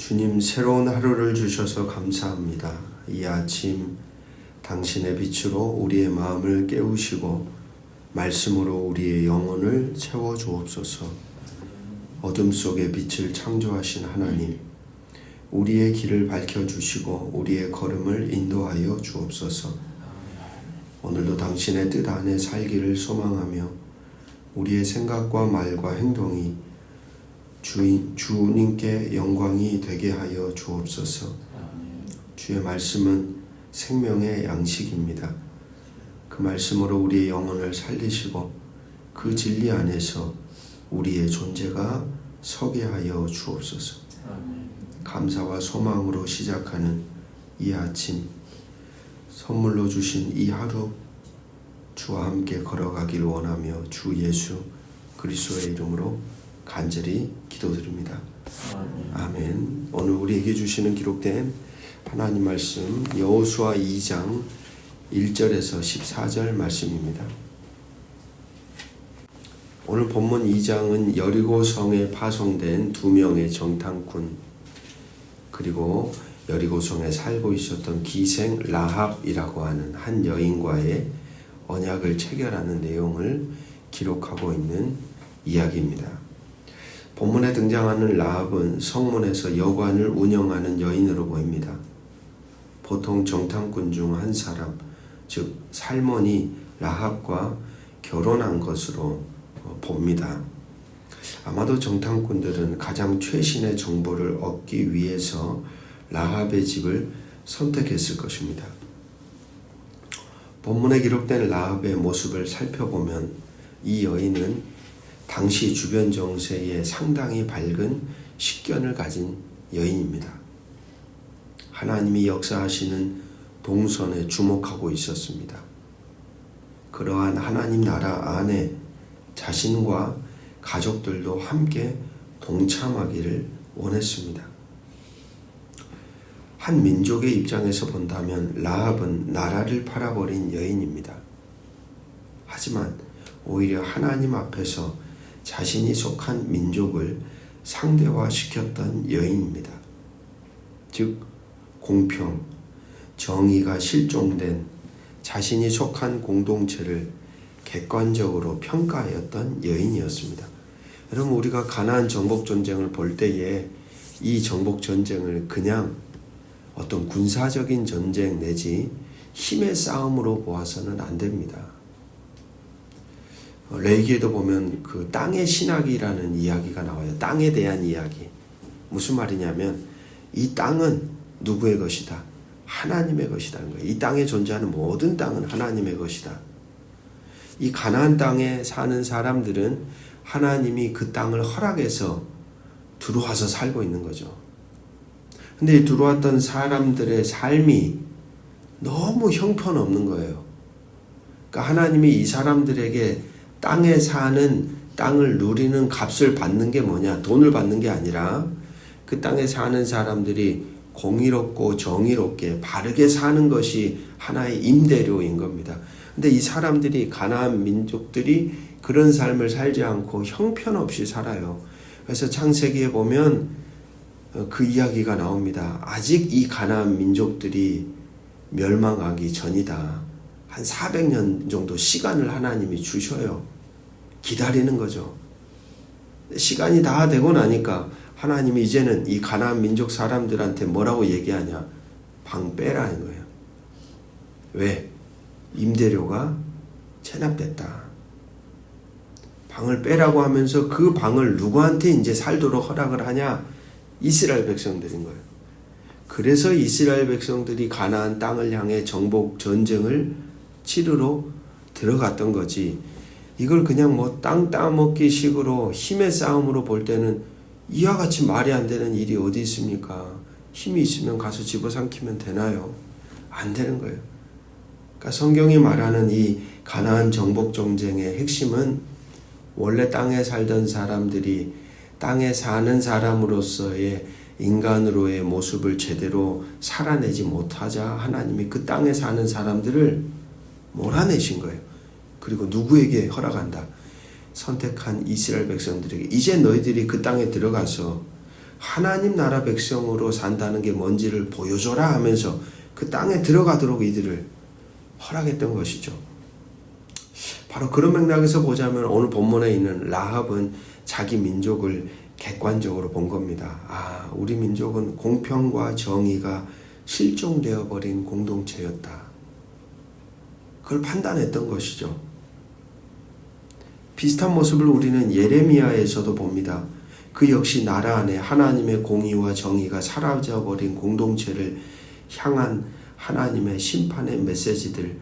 주님 새로운 하루를 주셔서 감사합니다. 이 아침 당신의 빛으로 우리의 마음을 깨우시고 말씀으로 우리의 영혼을 채워 주옵소서. 어둠 속에 빛을 창조하신 하나님, 우리의 길을 밝혀 주시고 우리의 걸음을 인도하여 주옵소서. 오늘도 당신의 뜻 안에 살기를 소망하며 우리의 생각과 말과 행동이 주인, 주님께 영광이 되게 하여 주옵소서. 주의 말씀은 생명의 양식입니다. 그 말씀으로 우리의 영혼을 살리시고 그 진리 안에서 우리의 존재가 서게 하여 주옵소서. 감사와 소망으로 시작하는 이 아침 선물로 주신 이 하루 주와 함께 걸어가길 원하며 주 예수 그리스도의 이름으로 간절히 기도드립니다. 아멘. 오늘 우리에게 주시는 기록된 하나님 말씀 여호수아 2장 1절에서 14절 말씀입니다. 오늘 본문 2장은 여리고 성에 파송된 두 명의 정탐꾼 그리고 여리고 성에 살고 있었던 기생 라합이라고 하는 한 여인과의 언약을 체결하는 내용을 기록하고 있는 이야기입니다. 본문에 등장하는 라합은 성문에서 여관을 운영하는 여인으로 보입니다. 보통 정탐꾼 중 한 사람, 즉 살몬이 라합과 결혼한 것으로 봅니다. 아마도 정탐꾼들은 가장 최신의 정보를 얻기 위해서 라합의 집을 선택했을 것입니다. 본문에 기록된 라합의 모습을 살펴보면 이 여인은 당시 주변 정세에 상당히 밝은 식견을 가진 여인입니다. 하나님이 역사하시는 동선에 주목하고 있었습니다. 그러한 하나님 나라 안에 자신과 가족들도 함께 동참하기를 원했습니다. 한 민족의 입장에서 본다면 라합은 나라를 팔아버린 여인입니다. 하지만 오히려 하나님 앞에서 자신이 속한 민족을 상대화시켰던 여인입니다. 즉, 공평, 정의가 실종된 자신이 속한 공동체를 객관적으로 평가하였던 여인이었습니다. 여러분 우리가 가나안 정복 전쟁을 볼 때에 이 정복 전쟁을 그냥 어떤 군사적인 전쟁 내지 힘의 싸움으로 보아서는 안 됩니다. 레이기에도 보면 그 땅의 신학이라는 이야기가 나와요. 땅에 대한 이야기. 무슨 말이냐면 이 땅은 누구의 것이다? 하나님의 것이라는 거예요. 이 땅에 존재하는 모든 땅은 하나님의 것이다. 이 가나안 땅에 사는 사람들은 하나님이 그 땅을 허락해서 들어와서 살고 있는 거죠. 근데 들어왔던 사람들의 삶이 너무 형편없는 거예요. 그러니까 하나님이 이 사람들에게 땅에 사는 땅을 누리는 값을 받는 게 뭐냐? 돈을 받는 게 아니라 그 땅에 사는 사람들이 공의롭고 정의롭게 바르게 사는 것이 하나의 임대료인 겁니다. 근데 이 사람들이 가나안 민족들이 그런 삶을 살지 않고 형편없이 살아요. 그래서 창세기에 보면 그 이야기가 나옵니다. 아직 이 가나안 민족들이 멸망하기 전이다. 한 400년 정도 시간을 하나님이 주셔요. 기다리는 거죠. 시간이 다 되고 나니까 하나님이 이제는 이 가나안 민족 사람들한테 뭐라고 얘기하냐? 방 빼라는 거예요. 왜? 임대료가 체납됐다. 방을 빼라고 하면서 그 방을 누구한테 이제 살도록 허락을 하냐? 이스라엘 백성들인 거예요. 그래서 이스라엘 백성들이 가나안 땅을 향해 정복 전쟁을 치르러 들어갔던 거지. 이걸 그냥 뭐 땅 따먹기 식으로 힘의 싸움으로 볼 때는 이와 같이 말이 안 되는 일이 어디 있습니까? 힘이 있으면 가서 집어삼키면 되나요? 안 되는 거예요. 그러니까 성경이 말하는 이 가나안 정복 전쟁의 핵심은 원래 땅에 살던 사람들이 땅에 사는 사람으로서의 인간으로의 모습을 제대로 살아내지 못하자 하나님이 그 땅에 사는 사람들을 몰아내신 거예요. 그리고 누구에게 허락한다? 선택한 이스라엘 백성들에게 이제 너희들이 그 땅에 들어가서 하나님 나라 백성으로 산다는 게 뭔지를 보여줘라 하면서 그 땅에 들어가도록 이들을 허락했던 것이죠. 바로 그런 맥락에서 보자면 오늘 본문에 있는 라합은 자기 민족을 객관적으로 본 겁니다. 아, 우리 민족은 공평과 정의가 실종되어 버린 공동체였다. 그걸 판단했던 것이죠. 비슷한 모습을 우리는 예레미야에서도 봅니다. 그 역시 나라 안에 하나님의 공의와 정의가 사라져 버린 공동체를 향한 하나님의 심판의 메시지들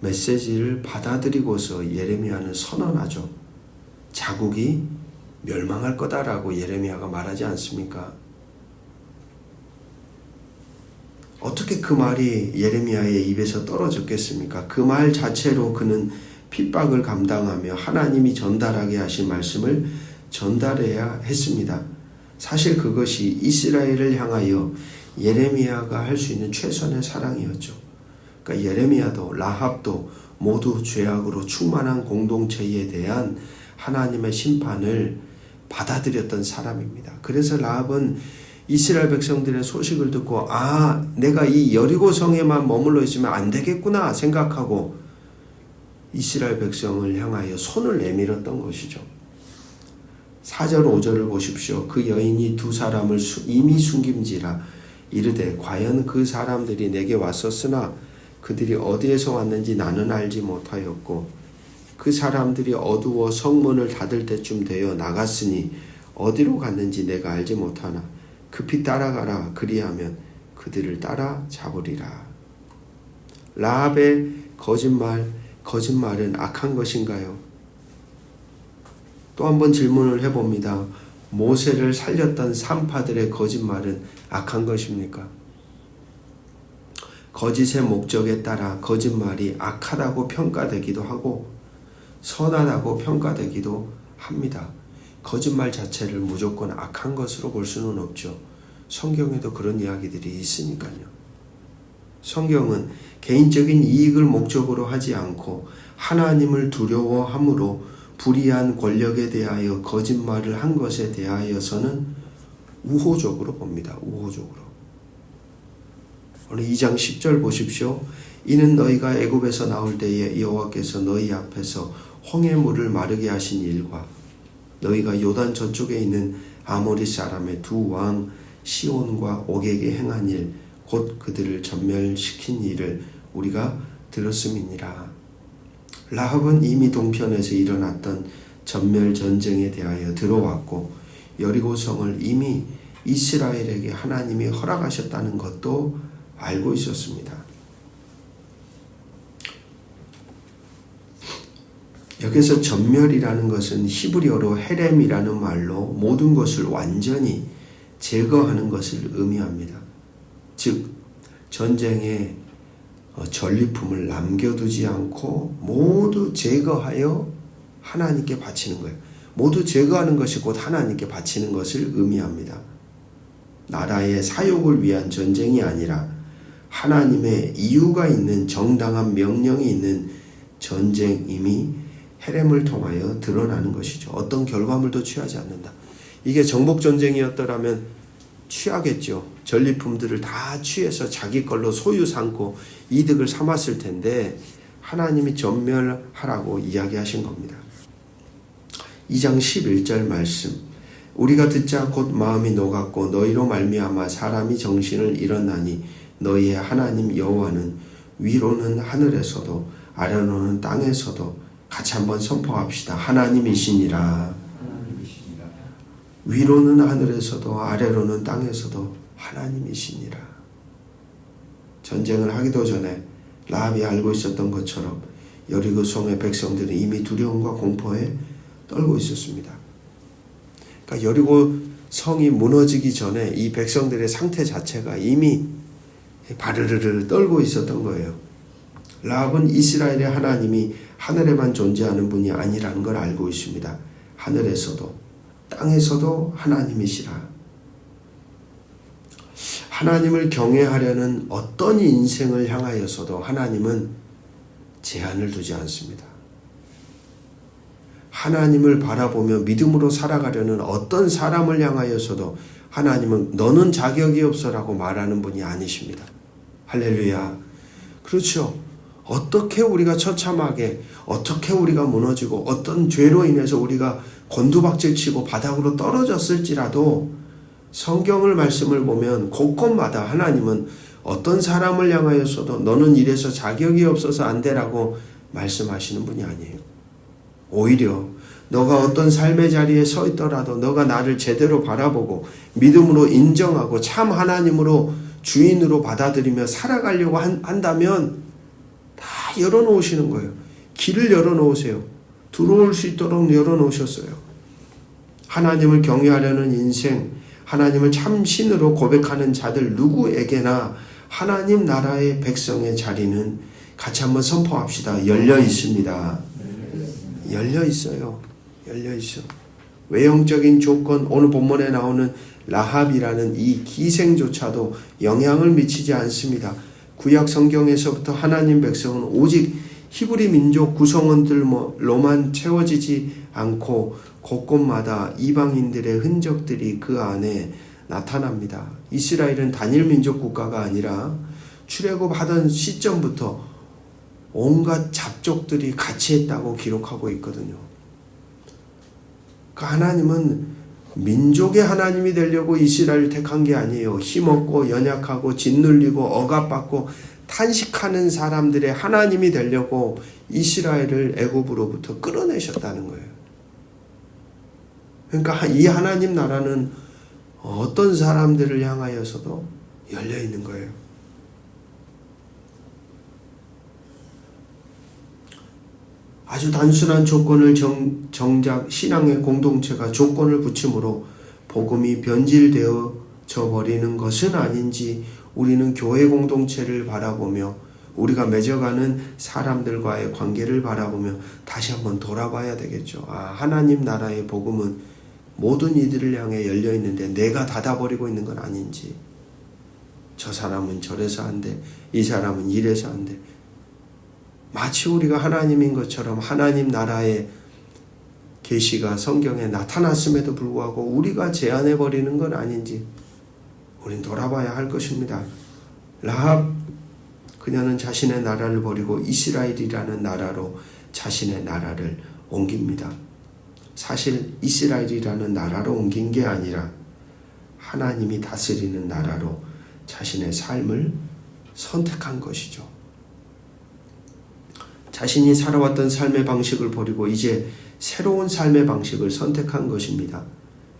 메시지를 받아들이고서 예레미야는 선언하죠. 자국이 멸망할 거다라고 예레미야가 말하지 않습니까? 어떻게 그 말이 예레미야의 입에서 떨어졌겠습니까? 그 말 자체로 그는 핍박을 감당하며 하나님이 전달하게 하신 말씀을 전달해야 했습니다. 사실 그것이 이스라엘을 향하여 예레미야가 할 수 있는 최선의 사랑이었죠. 그러니까 예레미야도 라합도 모두 죄악으로 충만한 공동체에 대한 하나님의 심판을 받아들였던 사람입니다. 그래서 라합은 이스라엘 백성들의 소식을 듣고 아 내가 이 여리고 성에만 머물러 있으면 안 되겠구나 생각하고 이스라엘 백성을 향하여 손을 내밀었던 것이죠. 4절 5절을 보십시오. 그 여인이 두 사람을 이미 숨김지라 이르되 과연 그 사람들이 내게 왔었으나 그들이 어디에서 왔는지 나는 알지 못하였고 그 사람들이 어두워 성문을 닫을 때쯤 되어 나갔으니 어디로 갔는지 내가 알지 못하나 급히 따라가라 그리하면 그들을 따라 잡으리라. 라합의 거짓말 거짓말은 악한 것인가요? 또 한 번 질문을 해봅니다. 모세를 살렸던 산파들의 거짓말은 악한 것입니까? 거짓의 목적에 따라 거짓말이 악하다고 평가되기도 하고 선하다고 평가되기도 합니다. 거짓말 자체를 무조건 악한 것으로 볼 수는 없죠. 성경에도 그런 이야기들이 있으니까요. 성경은 개인적인 이익을 목적으로 하지 않고 하나님을 두려워함으로 불의한 권력에 대하여 거짓말을 한 것에 대하여서는 우호적으로 봅니다. 우호적으로. 오늘 2장 10절 보십시오. 이는 너희가 애굽에서 나올 때에 여호와께서 너희 앞에서 홍해 물을 마르게 하신 일과 너희가 요단 저쪽에 있는 아모리 사람의 두 왕 시온과 옥에게 행한 일 곧 그들을 전멸시킨 일을 우리가 들었음이니라. 라합은 이미 동편에서 일어났던 전멸 전쟁에 대하여 들어왔고 여리고 성을 이미 이스라엘에게 하나님이 허락하셨다는 것도 알고 있었습니다. 여기서 전멸이라는 것은 히브리어로 헤렘이라는 말로 모든 것을 완전히 제거하는 것을 의미합니다. 즉 전쟁에 어, 전리품을 남겨두지 않고 모두 제거하여 하나님께 바치는 거예요. 모두 제거하는 것이 곧 하나님께 바치는 것을 의미합니다. 나라의 사욕을 위한 전쟁이 아니라 하나님의 이유가 있는 정당한 명령이 있는 전쟁임이 헤렘을 통하여 드러나는 것이죠. 어떤 결과물도 취하지 않는다. 이게 정복 전쟁이었더라면 취하겠죠. 전리품들을 다 취해서 자기 걸로 소유 삼고 이득을 삼았을 텐데 하나님이 전멸하라고 이야기하신 겁니다. 2장 11절 말씀. 우리가 듣자 곧 마음이 녹았고 너희로 말미암아 사람이 정신을 잃었나니 너희의 하나님 여호와는 위로는 하늘에서도 아래로는 땅에서도 같이 한번 선포합시다. 하나님이시니라. 위로는 하늘에서도 아래로는 땅에서도 하나님이시니라. 전쟁을 하기도 전에 라합이 알고 있었던 것처럼 여리고 성의 백성들은 이미 두려움과 공포에 떨고 있었습니다. 그러니까 여리고 성이 무너지기 전에 이 백성들의 상태 자체가 이미 바르르르 떨고 있었던 거예요. 라합은 이스라엘의 하나님이 하늘에만 존재하는 분이 아니라는 걸 알고 있습니다. 하늘에서도 땅에서도 하나님이시라. 하나님을 경외하려는 어떤 인생을 향하여서도 하나님은 제한을 두지 않습니다. 하나님을 바라보며 믿음으로 살아가려는 어떤 사람을 향하여서도 하나님은 너는 자격이 없어라고 말하는 분이 아니십니다. 할렐루야. 그렇죠. 어떻게 우리가 처참하게, 어떻게 우리가 무너지고, 어떤 죄로 인해서 우리가 곤두박질 치고 바닥으로 떨어졌을지라도 성경을 말씀을 보면 곳곳마다 하나님은 어떤 사람을 향하여서도 너는 이래서 자격이 없어서 안 되라고 말씀하시는 분이 아니에요. 오히려 너가 어떤 삶의 자리에 서 있더라도 너가 나를 제대로 바라보고 믿음으로 인정하고 참 하나님으로 주인으로 받아들이며 살아가려고 한, 한다면 다 열어놓으시는 거예요. 길을 열어놓으세요. 들어올 수 있도록 열어놓으셨어요. 하나님을 경외하려는 인생, 하나님을 참 신으로 고백하는 자들 누구에게나 하나님 나라의 백성의 자리는 같이 한번 선포합시다. 열려 있습니다. 열려 있어요. 열려 있어. 외형적인 조건 오늘 본문에 나오는 라합이라는 이 기생조차도 영향을 미치지 않습니다. 구약 성경에서부터 하나님 백성은 오직 히브리 민족 구성원들로만 채워지지 않고 곳곳마다 이방인들의 흔적들이 그 안에 나타납니다. 이스라엘은 단일 민족 국가가 아니라 출애굽하던 시점부터 온갖 잡족들이 같이 했다고 기록하고 있거든요. 그 하나님은 민족의 하나님이 되려고 이스라엘을 택한 게 아니에요. 힘없고 연약하고 짓눌리고 억압받고 탄식하는 사람들의 하나님이 되려고 이스라엘을 애굽으로부터 끌어내셨다는 거예요. 그러니까 이 하나님 나라는 어떤 사람들을 향하여서도 열려 있는 거예요. 아주 단순한 조건을 정, 정작 신앙의 공동체가 조건을 붙임으로 복음이 변질되어져 버리는 것은 아닌지 우리는 교회 공동체를 바라보며 우리가 맺어가는 사람들과의 관계를 바라보며 다시 한번 돌아봐야 되겠죠. 아, 하나님 나라의 복음은 모든 이들을 향해 열려 있는데 내가 닫아버리고 있는 건 아닌지. 저 사람은 저래서 안 돼. 이 사람은 이래서 안 돼. 마치 우리가 하나님인 것처럼 하나님 나라의 계시가 성경에 나타났음에도 불구하고 우리가 제한해 버리는 건 아닌지 우린 돌아봐야 할 것입니다. 라합 그녀는 자신의 나라를 버리고 이스라엘이라는 나라로 자신의 나라를 옮깁니다. 사실 이스라엘이라는 나라로 옮긴 게 아니라 하나님이 다스리는 나라로 자신의 삶을 선택한 것이죠. 자신이 살아왔던 삶의 방식을 버리고 이제 새로운 삶의 방식을 선택한 것입니다.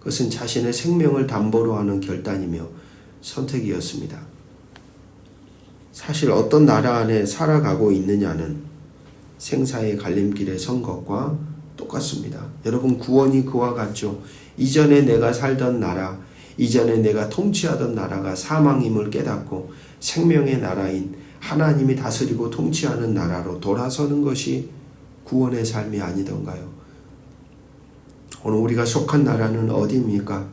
그것은 자신의 생명을 담보로 하는 결단이며 선택이었습니다. 사실 어떤 나라 안에 살아가고 있느냐는 생사의 갈림길에 선 것과 똑같습니다. 여러분 구원이 그와 같죠. 이전에 내가 살던 나라, 이전에 내가 통치하던 나라가 사망임을 깨닫고 생명의 나라인 하나님이 다스리고 통치하는 나라로 돌아서는 것이 구원의 삶이 아니던가요? 오늘 우리가 속한 나라는 어디입니까?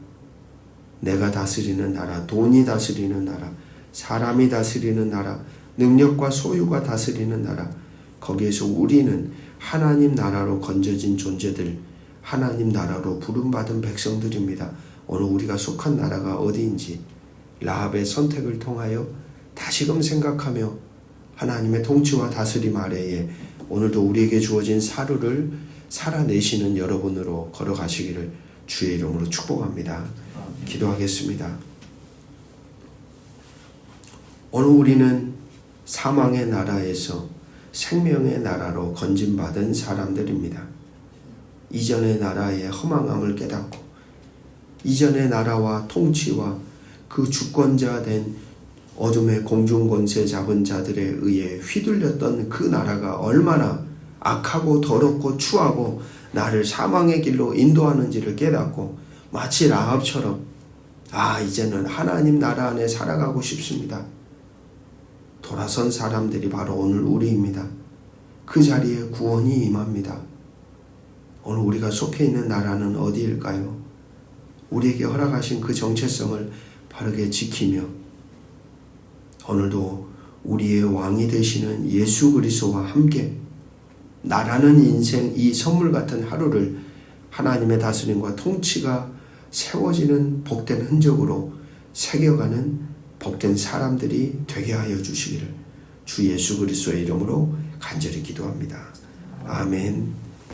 내가 다스리는 나라, 돈이 다스리는 나라, 사람이 다스리는 나라, 능력과 소유가 다스리는 나라, 거기에서 우리는 하나님 나라로 건져진 존재들, 하나님 나라로 부름받은 백성들입니다. 오늘 우리가 속한 나라가 어디인지 라합의 선택을 통하여 다시금 생각하며 하나님의 통치와 다스림 아래에 오늘도 우리에게 주어진 사루를 살아내시는 여러분으로 걸어가시기를 주의 이름으로 축복합니다. 기도하겠습니다. 오늘 우리는 사망의 나라에서 생명의 나라로 건진받은 사람들입니다. 이전의 나라의 허망함을 깨닫고 이전의 나라와 통치와 그 주권자 된 어둠의 공중 권세 잡은 자들에 의해 휘둘렸던 그 나라가 얼마나 악하고 더럽고 추하고 나를 사망의 길로 인도하는지를 깨닫고 마치 라합처럼 아 이제는 하나님 나라 안에 살아가고 싶습니다. 돌아선 사람들이 바로 오늘 우리입니다. 그 자리에 구원이 임합니다. 오늘 우리가 속해 있는 나라는 어디일까요? 우리에게 허락하신 그 정체성을 바르게 지키며 오늘도 우리의 왕이 되시는 예수 그리스도와 함께 나라는 인생 이 선물 같은 하루를 하나님의 다스림과 통치가 세워지는 복된 흔적으로 새겨가는 복된 사람들이 되게 하여 주시기를 주 예수 그리스도의 이름으로 간절히 기도합니다. 아멘.